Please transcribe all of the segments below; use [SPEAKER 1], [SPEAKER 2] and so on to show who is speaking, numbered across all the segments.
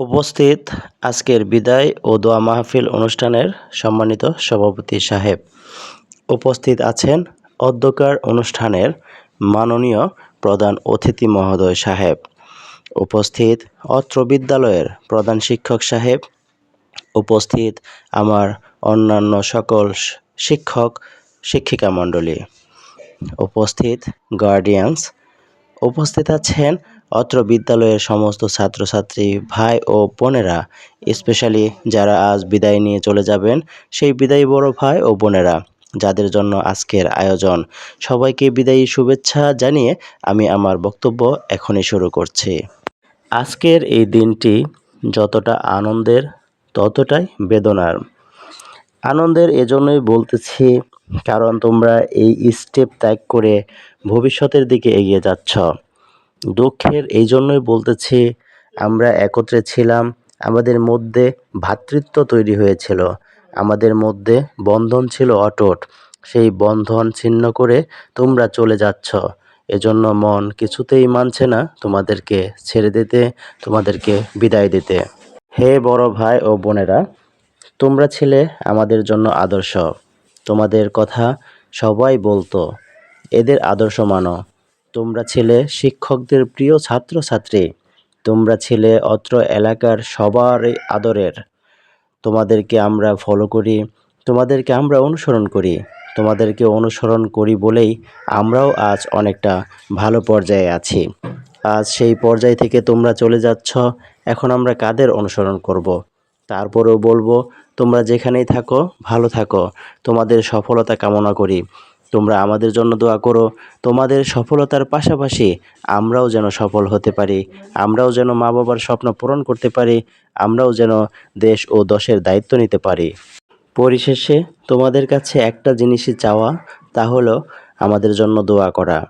[SPEAKER 1] উপস্থিত আজকের বিদায় ও দোয়া মাহফিল অনুষ্ঠানের সম্মানিত সভাপতি সাহেব। উপস্থিত আছেন অধ্যকার অনুষ্ঠানের মাননীয় প্রধান অতিথি মহোদয় সাহেব। উপস্থিত অত্র বিদ্যালয়ের প্রধান শিক্ষক সাহেব। উপস্থিত আমার অন্যান্য সকল শিক্ষক, শিক্ষিকা মণ্ডলী। উপস্থিত গার্ডিয়ানস উপস্থিত আছেন অত্র বিদ্যালয়ের সমস্ত ছাত্রছাত্রী, ভাই ও বোনেরা, স্পেশালি যারা আজ বিদায় নিয়ে চলে যাবেন, সেই বিদায়ী বড় ভাই ও বোনেরা, যাদের জন্য আজকের আয়োজন। সবাইকে বিদায়ী শুভেচ্ছা জানিয়ে আমি আমার বক্তব্য এখনই শুরু করছি। আজকের এই দিনটি যতটা আনন্দের, ততটাই বেদনার। আনন্দের এজন্যই বলতেছি, কারণ তোমরা এই স্টেপ ত্যাগ করে ভবিষ্যতের দিকে এগিয়ে যাচ্ছ। দুঃখের এই জন্যই বলতেছি, আমরা একত্রে ছিলাম, আমাদের মধ্যে ভ্রাতৃত্ব তৈরি হয়েছিল, আমাদের মধ্যে বন্ধন ছিল অটুট, সেই বন্ধন ছিন্ন করে তোমরা চলে যাচ্ছ, এজন্য মন কিছুতেই মানছে না তোমাদেরকে ছেড়ে দিতে, তোমাদেরকে বিদায় দিতে। হে বড় ভাই ও বোনেরা, তোমরা ছিলে আমাদের জন্য আদর্শ, তোমাদের কথা সবাই বলতো, এদের আদর্শ মানো তোমরা ছেলে শিক্ষকদের প্রিয় ছাত্রছাত্রী, তোমরা ছেলে অত্র এলাকার সবারই আদরের। তোমাদেরকে আমরা ফলো করি, তোমাদেরকে আমরা অনুসরণ করি, তোমাদেরকে অনুসরণ করি বলেই আমরাও আজ অনেকটা ভালো পর্যায়ে আছি। আজ সেই পর্যায় থেকে তোমরা চলে যাচ্ছ, এখন আমরা কাদের অনুসরণ করব। তারপরেও বলব, তোমরা যেখানেই থাকো, ভালো থাকো, তোমাদের সফলতা কামনা করি। তোমরা আমাদের জন্য দোয়া করো। তোমাদের সফলতার পাশাপাশি আমরাও যেন সফল হতে পারি। আমরাও যেন মা বাবার স্বপ্ন পূরণ করতে পারি। আমরাও যেন দেশ ও দশের দায়িত্ব নিতে পারি। পরিশেষে তোমাদের কাছে একটা জিনিসই চাওয়া, তা হলো আমাদের জন্য দোয়া করা।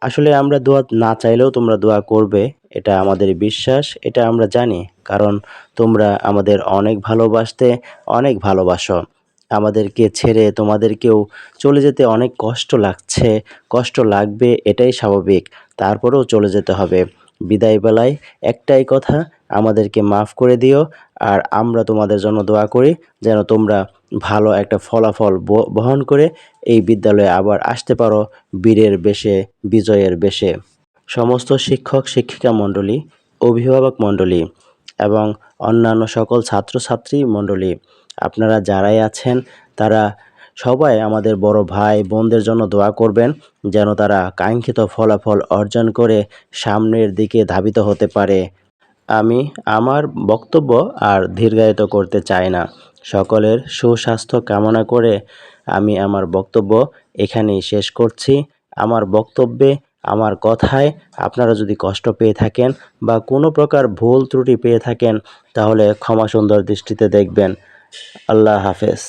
[SPEAKER 1] আসলে আমরা দোয়া না চাইলেও তোমরা দোয়া করবে, এটা আমাদের বিশ্বাস, এটা আমরা জানি। কারণ তোমরা আমাদের অনেক ভালোবাসতে, অনেক ভালোবাসো। আমাদেরকে ছেড়ে তোমাদেরকেও চলে যেতে অনেক কষ্ট লাগছে, কষ্ট লাগবে, এটাই স্বাভাবিক। তারপরেও চলে যেতে হবে। বিদায়বেলায় একটাই কথা, আমাদেরকে মাফ করে দিও, আর আমরা তোমাদের জন্য দোয়া করি যেন তোমরা ভালো একটা ফলাফল বহন করে এই বিদ্যালয়ে আবার আসতে পারো বীরের বেশে, বিজয়ের বেশে। সমস্ত শিক্ষক, শিক্ষিকা মণ্ডলী, অভিভাবক মণ্ডলী এবং অন্যান্য সকল ছাত্রছাত্রী মণ্ডলী আপনারা যারাই আছেন, তারা সবাই আমাদের বড় ভাই, বোনদের জন্য দোয়া করবেন, যেন তারা কাঙ্ক্ষিত ফলাফল অর্জন করে সামনের দিকে ধাবিত হতে পারে। আমি আমার বক্তব্য আর দীর্ঘায়িত করতে চাই না। সকলের সুস্বাস্থ্য কামনা করে আমি আমার বক্তব্য এখানেই শেষ করছি। আমার বক্তব্যে, আমার কথায় আপনারা যদি কষ্ট পেয়ে থাকেন বা কোনো প্রকার ভুল ত্রুটি পেয়ে থাকেন, তাহলে ক্ষমা সুন্দর দৃষ্টিতে দেখবেন। আল্লাহ হাফেজ